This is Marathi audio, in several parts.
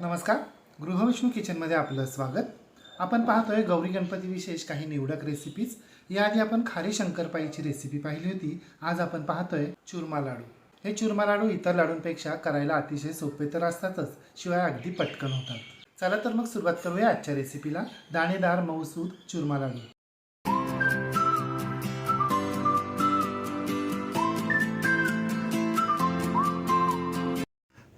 नमस्कार. गृहविष्णू किचनमध्ये आपलं स्वागत. आपण पाहतोय गौरी गणपती विशेष काही निवडक रेसिपीज याआधी आपण खारी शंकरपाईची रेसिपी पाहिली होती. आज आपण पाहतोय चुरमा लाडू. हे चुरमा लाडू इतर लाडूंपेक्षा करायला अतिशय सोपे तर असतातच शिवाय अगदी पटकन होतात. चला तर मग सुरुवात करूया आजच्या रेसिपीला दाणेदार मऊसूद चुरमा लाडू.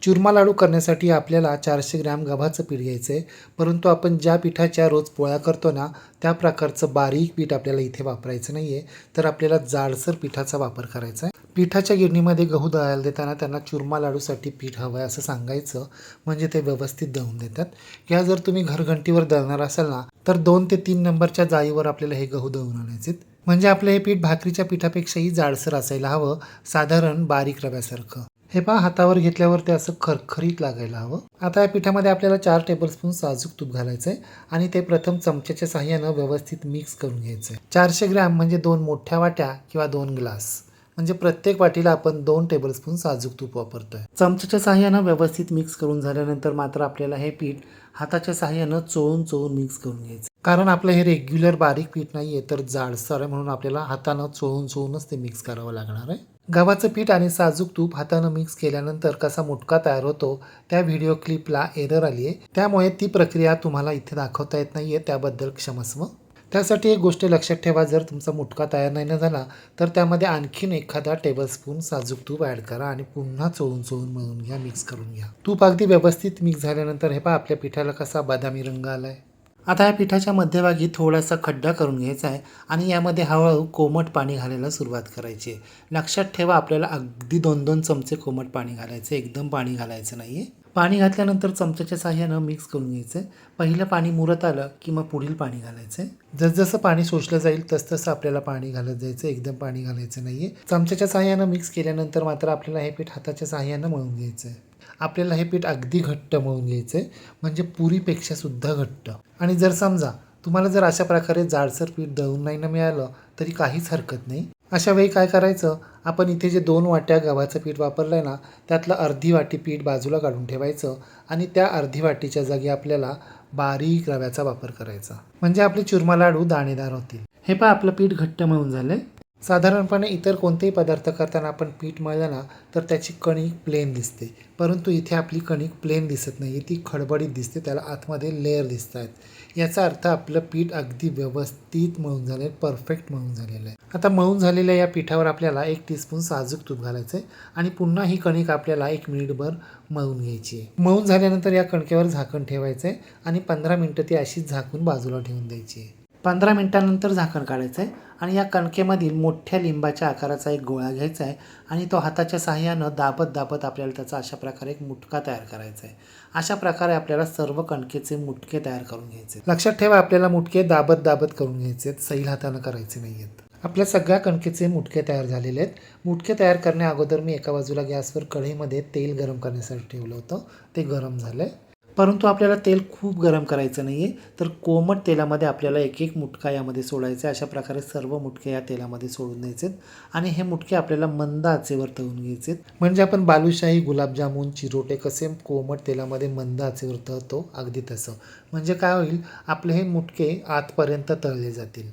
चुरमा लाडू करण्यासाठी आपल्याला चारशे ग्रॅम गव्हाचं पीठ घ्यायचं आहे परंतु आपण ज्या पिठाच्या रोज पोळ्या करतो ना त्या प्रकारचं बारीक पीठ आपल्याला इथे वापरायचं नाही आहे तर आपल्याला जाडसर पिठाचा वापर करायचा आहे पिठाच्या गिरणीमध्ये गहू दळायला देताना त्यांना चुरमा लाडूसाठी पीठ हवं आहे असं सांगायचं. म्हणजे ते व्यवस्थित दळून देतात. या जर तुम्ही घरघंटीवर दळणार असाल ना तर दोन ते तीन नंबरच्या जाळीवर आपल्याला हे गहू दळून आणायचे म्हणजे आपलं हे पीठ भाकरीच्या पिठापेक्षाही जाडसर असायला हवं. साधारण बारीक रव्यासारखं. हे पहा हातावर घेतल्यावर ते असं खरखरीत लागायला हवं. आता या पिठामध्ये आपल्याला चार टेबलस्पून साजूक तूप घालायचं आहे आणि ते प्रथम चमच्याच्या साह्यानं व्यवस्थित मिक्स करून घ्यायचं आहे चारशे ग्रॅम म्हणजे दोन मोठ्या वाट्या किंवा दोन ग्लास. म्हणजे प्रत्येक वाटीला आपण दोन टेबलस्पून साजूक तूप वापरतोय. चमच्याच्या साह्यानं व्यवस्थित मिक्स करून झाल्यानंतर मात्र आपल्याला हे पीठ हाताच्या साह्यानं चोळून चोळून मिक्स करून घ्यायचं कारण आपलं हे रेग्युलर बारीक पीठ नाही आहे तर जाडसर आहे म्हणून आपल्याला हातानं चोळून चोळूनच ते मिक्स करावं लागणार आहे. गव्हाचं पीठ आणि साजूक तूप हातानं मिक्स केल्यानंतर कसा मुटका तयार होतो त्या व्हिडिओ क्लिपला एरर आली आहे त्यामुळे ती प्रक्रिया तुम्हाला इथे दाखवता येत नाही आहे त्याबद्दल क्षमस्व. त्यासाठी एक गोष्ट लक्षात ठेवा जर तुमचा मुटका तयार नाही ना झाला तर त्यामध्ये आणखीन एखादा टेबलस्पून साजूक तूप ॲड करा आणि पुन्हा चोळून चोळून मळून घ्या मिक्स करून घ्या. तूप अगदी व्यवस्थित मिक्स झाल्यानंतर हे पहा आपल्या पिठाला कसा बदामी रंग आला आहे आता या पिठाच्या मध्यभागी थोडासा खड्डा करून घ्यायचा आहे आणि यामध्ये हळूहळू कोमट पाणी घालायला सुरुवात करायची आहे. लक्षात ठेवा आपल्याला अगदी दोन दोन चमचे कोमट पाणी घालायचं एकदम पाणी घालायचं नाही आहे पाणी घातल्यानंतर चमच्याच्या साह्यानं मिक्स करून घ्यायचं आहे. पहिलं पाणी मुरत आलं की मग पुढील पाणी घालायचं आहे. जसजसं पाणी शोषलं जाईल तसतसं आपल्याला पाणी घालत जायचं एकदम पाणी घालायचं नाही आहे चमच्याच्या साह्यानं मिक्स केल्यानंतर मात्र आपल्याला हे पीठ हाताच्या साह्यानं मळून घ्यायचं आहे. आपल्याला हे पीठ अगदी घट्ट मळून घ्यायचं आहे म्हणजे पुरीपेक्षा सुद्धा घट्ट. आणि जर समजा तुम्हाला जर अशा प्रकारे जाडसर पीठ दळून नाही ना मिळालं तरी काहीच हरकत नाही. अशा वेळी काय करायचं आपण इथे जे दोन वाट्या गव्हाचं पीठ वापरलं आहे ना त्यातलं अर्धी वाटी पीठ बाजूला काढून ठेवायचं आणि त्या अर्धी वाटीच्या जागी आपल्याला बारीक रव्याचा वापर करायचा. म्हणजे आपले चुरमा लाडू दाणेदार होतील. हे पहा आपलं पीठ घट्ट मळून झालं साधारणपणे इतर कोणतेही पदार्थ करताना आपण पीठ मळलं ना तर त्याची कणिक प्लेन दिसते. परंतु इथे आपली कणिक प्लेन दिसत नाही. ती खडबडीत दिसते. त्याला आतमध्ये लेअर दिसत आहेत याचा अर्थ आपलं पीठ अगदी व्यवस्थित मळून झालं आहे परफेक्ट मळून झालेलं आहे. आता मळून झालेल्या या पिठावर आपल्याला एक टीस्पून साजूक तूप घालायचं आहे आणि पुन्हा ही कणिक आपल्याला एक मिनिटभर मळून घ्यायची आहे. मळून झाल्यानंतर या कणकेवर झाकण ठेवायचं आहे आणि पंधरा मिनटं ती अशीच झाकून बाजूला ठेवून द्यायची आहे. पंधरा मिनटानंतर झाकण काढायचं आहे आणि या कणकेमधील मोठ्या लिंबाच्या आकाराचा एक गोळा घ्यायचा आहे आणि तो हाताच्या सहाय्यानं दाबत दाबत आपल्याला त्याचा अशा प्रकारे एक मुटका तयार करायचा आहे अशा प्रकारे आपल्याला सर्व कणकेचे मुटके तयार करून घ्यायचे. लक्षात ठेवा आपल्याला मुटके दाबत दाबत करून घ्यायचे आहेत सैल हातानं करायचे नाही आहेत आपल्या सगळ्या कणकेचे मुटके तयार झालेले आहेत. मुटके तयार करण्या अगोदर मी एका बाजूला गॅसवर कढईमध्ये तेल गरम करण्यासाठी ठेवलं होतं. ते गरम झालं आहे परंतु आपल्याला तेल खूप गरम करायचं नाही आहे तर कोमट तेलामध्ये आपल्याला एक एक मुटका यामध्ये सोडायचा आहे. अशा प्रकारे सर्व मुटके या तेलामध्ये सोडून द्यायचे आणि हे मुटके आपल्याला मंद आचेवर तळून घ्यायचे म्हणजे आपण बालुशाही गुलाबजामुन चिरोटे कसे कोमट तेलामध्ये मंद आचेवर तळतो अगदी तसं. म्हणजे काय होईल? आपले हे मुटके आतपर्यंत तळले जातील.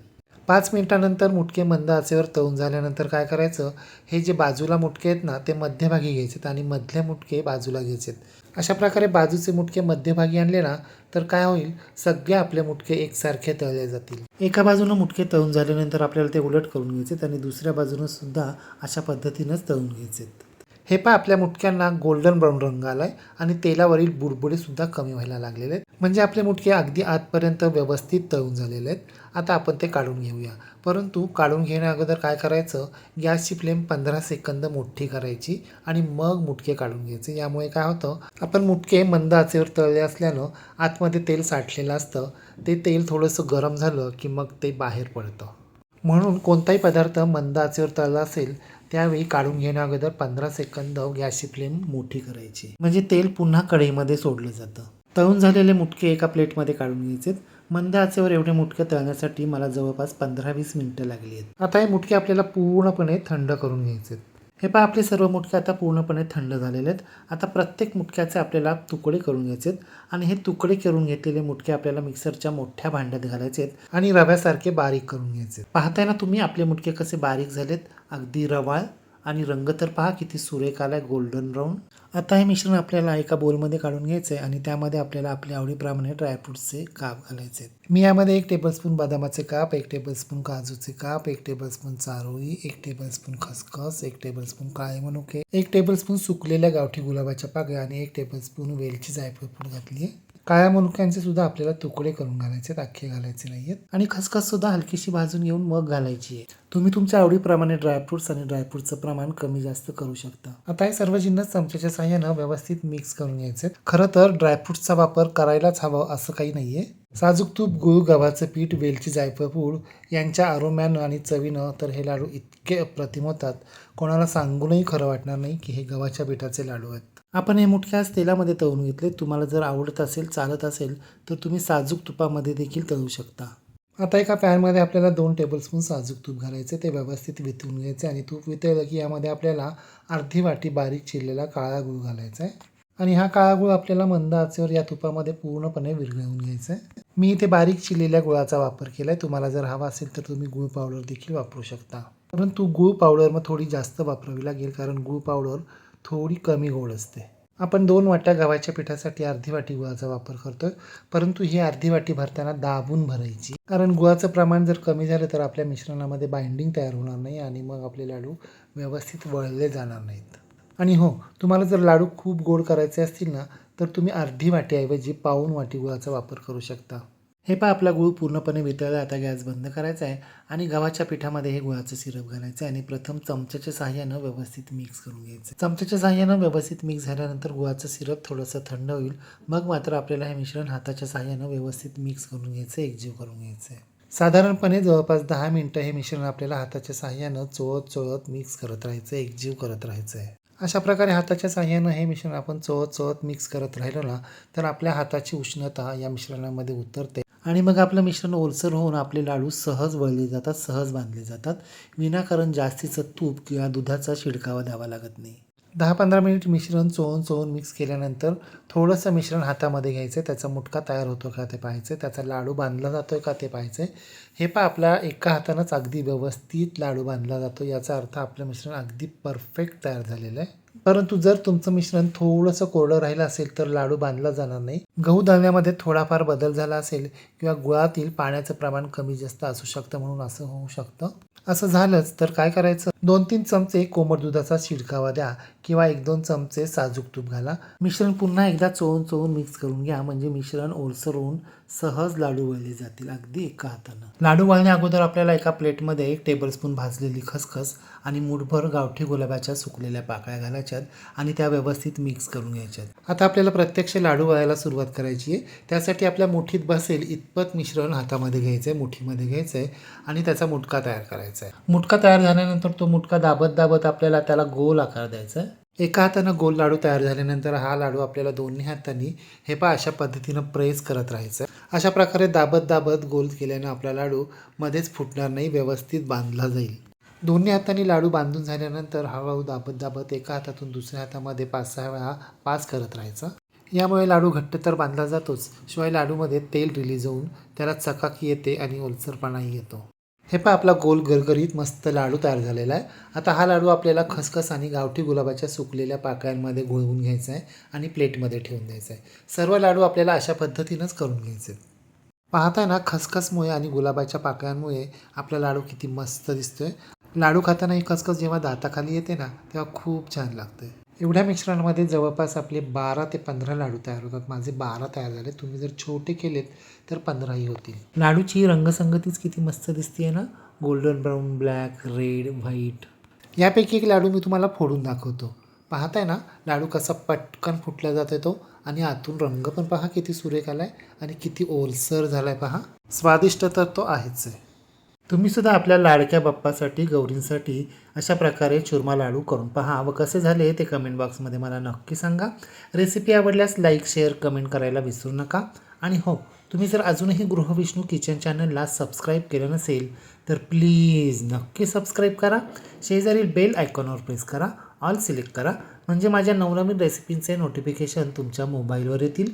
पाच मिनिटानंतर मुटके मंद आचेवर तळून झाल्यानंतर काय करायचं? हे जे बाजूला मुटके आहेत ना ते मध्यभागी घ्यायचेत आणि मधले मुटके बाजूला घ्यायचेत अशा प्रकारे बाजूचे मुटके मध्यभागी आणले ना तर काय होईल? सगळे आपले मुटके एकसारखे तळले जातील. एका बाजूनं मुटके तळून झाल्यानंतर आपल्याला ते उलट करून घ्यायचे आणि दुसऱ्या बाजूनं सुद्धा अशा पद्धतीनंच तळून घ्यायचेत हे पहा आपल्या मुटक्यांना गोल्डन ब्राऊन रंग आलाय आणि तेलावरील बुडबुडेसुद्धा कमी व्हायला लागलेले आहेत. म्हणजे आपले मुटके अगदी आतपर्यंत व्यवस्थित तळून झालेले आहेत. आता आपण ते काढून घेऊया. परंतु काढून घेण्या अगोदर काय करायचं? गॅसची फ्लेम पंधरा सेकंद मोठी करायची आणि मग मुटके काढून घ्यायचे. यामुळे काय होतं? आपण मुटके मंद आचेवर तळले असल्यानं आतमध्ये तेल साठलेलं असतं. ते तेल थोडंसं गरम झालं की मग ते बाहेर पडतं. म्हणून कोणताही पदार्थ मंद आचेवर तळला असेल त्यावेळी काढून घेण्या अगोदर पंधरा सेकंद गॅसची फ्लेम मोठी करायची. म्हणजे तेल पुन्हा कढईमध्ये सोडलं जातं. तळून झालेले मुटके एका प्लेटमध्ये काढून घ्यायचे मंद आचेवर एवढे मुटके तळण्यासाठी मला जवळपास पंधरा वीस मिनटं लागली आहेत. आता हे मुटके आपल्याला पूर्णपणे थंड करून घ्यायचे हे पहा आपले सर्व मुटके आता पूर्णपणे थंड झालेले आहेत. आता प्रत्येक मुटक्याचे आपल्याला तुकडे करून घ्यायचे आहेत आणि हे तुकडे करून घेतलेले मुटके आपल्याला मिक्सरच्या मोठ्या भांड्यात घालायचे आहेत आणि रव्यासारखे बारीक करून घ्यायचे आहेत. पाहताय ना तुम्ही आपले मुटके कसे बारीक झालेत? अगदी रवाळ आणि रंग तर पहा किती सुरेख आहे गोल्डन ब्राऊन आता हे मिश्रण आपल्याला एका बोलमध्ये काढून घ्यायचं आहे आणि त्यामध्ये आपल्याला आपल्या आवडीप्रमाणे ड्रायफ्रूटचे काप घालायचे आहेत मी यामध्ये एक टेबलस्पून बदामाचे काप एक टेबलस्पून काजूचे काप एक टेबलस्पून चारोळी एक टेबलस्पून खसखस एक टेबलस्पून काळे मनुके एक टेबलस्पून सुकलेल्या गावठी गुलाबाच्या पाकळ्या आणि एक टेबलस्पून वेलची जायफळ पूड घातली आहे काळ्या मनुक्यांचे सुद्धा आपल्याला तुकडे करून घालायचे आहेत, अख्खे घालायचे आहेत आणि खसखस सुद्धा हलकीशी भाजून घेऊन मग घालायची आहे. तुम्ही तुमच्या आवडीप्रमाणे ड्रायफ्रुट्स आणि ड्रायफ्रुटचं प्रमाण कमी जास्त करू शकता. आता हे सर्व जिन्नस चमच्याच्या साह्यानं व्यवस्थित मिक्स करून घ्यायचे खरं तर ड्रायफ्रुट्सचा वापर करायलाच हवा असं काही नाहीये. साजूक तूप गुळ गव्हाचं पीठ वेलची जायफळ यांच्या आरोम्यानं आणि चवीनं तर हे लाडू इतके अप्रतिम होतात. कोणाला सांगूनही खरं वाटणार नाही की हे गव्हाच्या पिठाचे लाडू आहेत. आपण हे मुठके तेलामध्ये तळून घेतले. तुम्हाला जर आवडत असेल चालत असेल तर तुम्ही साजूक तुपामध्ये देखील तळू शकता. आता एका पॅनमध्ये आपल्याला दोन टेबलस्पून साजूक तूप घालायचे. ते व्यवस्थित वितळून घ्यायचे आणि तूप वितळलं की यामध्ये आपल्याला अर्धी वाटी बारीक चिरलेला काळा गूळ घालायचा आहे. आणि हा काळा गूळ आपल्याला मंद आचेवर या तुपामध्ये पूर्णपणे विरघळवून घ्यायचा आहे. मी इथे बारीक चिरलेल्या गुळाचा वापर केला आहे तुम्हाला जर हवा असेल तर तुम्ही गूळ पावडर देखील वापरू शकता. परंतु गूळ पावडर मग थोडी जास्त वापरावी लागेल कारण गूळ पावडर थोडी कमी गोड असते. आपण दोन वाट्या गव्हाच्या पिठासाठी अर्धी वाटी गुळाचा वापर करतोय. परंतु ही अर्धी वाटी भरताना दाबून भरायची. कारण गुळाचं प्रमाण जर कमी झालं तर आपल्या मिश्रणामध्ये बाइंडिंग तयार होणार नाही आणि मग आपले लाडू व्यवस्थित वळले जाणार नाहीत. आणि हो तुम्हाला जर लाडू खूप गोड करायचे असतील ना तर तुम्ही अर्धी वाटीऐवजी पाऊन वाटी गुळाचा वापर करू शकता. हे पहा आपला गूळ पूर्णपणे वितळला आता गॅस बंद करायचा आहे आणि गव्हाच्या पिठामध्ये हे गुळाचं सिरप घालायचं आहे आणि प्रथम चमच्याच्या सहाय्यानं व्यवस्थित मिक्स करून घ्यायचं चमच्याच्या सहाय्यानं व्यवस्थित मिक्स झाल्यानंतर गुळाचं सिरप थोडंसं थंड होईल. मग मात्र आपल्याला हे मिश्रण हाताच्या सहाय्यानं व्यवस्थित मिक्स करून घ्यायचं एकजीव करून घ्यायचं आहे. साधारणपणे जवळपास दहा मिनटं हे मिश्रण आपल्याला हाताच्या सहाय्यानं चोळत चोळत मिक्स करत राहायचं एकजीव करत राहायचं आहे. अशा प्रकारे हाताच्या साह्यानं हे मिश्रण आपण चोळत चोळत मिक्स करत राहिलो ना तर आपल्या हाताची उष्णता या मिश्रणामध्ये उतरते. आणि मग आपलं मिश्रण ओलसर होऊन आपले लाडू सहज वळले जातात सहज बांधले जातात. विनाकारण जास्तीचं तूप किंवा दुधाचा शिडकावा द्यावा लागत नाही. दहा पंधरा मिनिट मिश्रण चोळून चोळून मिक्स केल्यानंतर थोडंसं मिश्रण हातामध्ये घ्यायचं त्याचा मुटका तयार होतो का ते पाहायचं त्याचा लाडू बांधला जातो आहे का ते पाहायचं हे पा आपल्या एका हातानंच अगदी व्यवस्थित लाडू बांधला जातो. याचा अर्थ आपलं मिश्रण अगदी परफेक्ट तयार झालेलं आहे. परंतु जर तुमचं मिश्रण थोडंसं कोरडं राहिलं असेल तर लाडू बांधला जाणार नाही. गहू दाण्यामध्ये थोडाफार बदल झाला असेल किंवा गुळातील पाण्याचं प्रमाण कमी जास्त असू शकतं म्हणून असं होऊ शकतं. असं झालंच तर काय करायचं? दोन तीन चमचे कोमट दुधाचा शिडकावा द्या किंवा एक दोन चमचे साजूक तूप घाला. मिश्रण पुन्हा एकदा चोळून चोळून मिक्स करून घ्या. म्हणजे मिश्रण ओलसर होऊन सहज लाडू वळले जातील. अगदी एका हातानं. लाडू वळण्या अगोदर आपल्याला एका प्लेटमध्ये एक टेबलस्पून भाजलेली खसखस आणि मुठभर गावठी गुलाबाच्या सुकलेल्या पाकळ्या घालायच्यात आणि त्या व्यवस्थित मिक्स करून घ्यायच्यात. आता आपल्याला प्रत्यक्ष लाडू वळायला सुरुवात करायची आहे त्यासाठी आपल्या मुठीत बसेल कितपत मिश्रण हातामध्ये घ्यायचं आहे मुठीमध्ये घ्यायचं आहे आणि त्याचा मुटका तयार करायचा आहे. मुटका तयार झाल्यानंतर तो मुटका दाबत दाबत आपल्याला त्याला गोल आकार द्यायचा आहे. एका हातानं गोल लाडू तयार झाल्यानंतर हा लाडू आपल्याला दोन्ही हातांनी हे पा अशा पद्धतीनं प्रेस करत राहायचं अशा प्रकारे दाबत दाबत गोल केल्यानं आपला लाडू मध्येच फुटणार नाही व्यवस्थित बांधला जाईल. दोन्ही हातांनी लाडू बांधून झाल्यानंतर हळूहळू दाबत दाबत एका हातातून दुसऱ्या हातामध्ये पाच सहा वेळा पास करत राहायचा. यामुळे लाडू घट्ट तर बांधला जातोच शिवाय लाडूमध्ये तेल रिलीज होऊन त्याला चकाकी येते आणि ओलसरपणाही येतो. हे पहा आपला गोल गरगरीत मस्त लाडू तयार झालेला आहे. आता हा लाडू आपल्याला खसखस आणि गावठी गुलाबाच्या सुकलेल्या पाकळ्यांमध्ये घोळवून घ्यायचा आहे आणि प्लेटमध्ये ठेवून द्यायचा आहे. सर्व लाडू आपल्याला अशा पद्धतीनंच करून घ्यायचे आहेत. पाहताय ना खसखसमुळे आणि गुलाबाच्या पाकळ्यांमुळे आपला लाडू किती मस्त दिसतोय. लाडू खाताना ही खसखस जेव्हा दाताखाली येते ना तेव्हा खूप छान लागते एवढ्या मिश्रणामध्ये जवळपास आपले बारा ते पंधरा लाडू तयार होतात. माझे बारा तयार झाले. तुम्ही जर छोटे केलेत तर पंधराही होतील. लाडूची रंगसंगतीच किती मस्त दिसते ना? Golden brown black red white यापैकी एक लाडू मी तुम्हाला फोडून दाखवतो. पाहताय ना? लाडू कसा पटकन फुटला जातो तो आणि आतून रंग पण पहा किती सुरेख आला आहे आणि किती ओलसर झाला आहे पहा. स्वादिष्ट तर तो आहेच आहे. तुम्हीसुद्धा आपल्या लाडक्या बाप्पासाठी गौरींसाठी अशा प्रकारे चुरमा लाडू करून पहा. व कसे झाले ते कमेंट बॉक्समध्ये मला नक्की सांगा. रेसिपी आवडल्यास लाईक शेअर कमेंट करायला विसरू नका. आणि हो तुम्ही जर अजूनही गृहविष्णू किचन चॅनलला सबस्क्राईब केलं नसेल तर प्लीज नक्की सबस्क्राईब करा. शेजारील बेल आयकॉनवर प्रेस करा. ऑल सिलेक्ट करा. म्हणजे माझ्या नवनवीन रेसिपींचे नोटिफिकेशन तुमच्या मोबाईलवर येतील.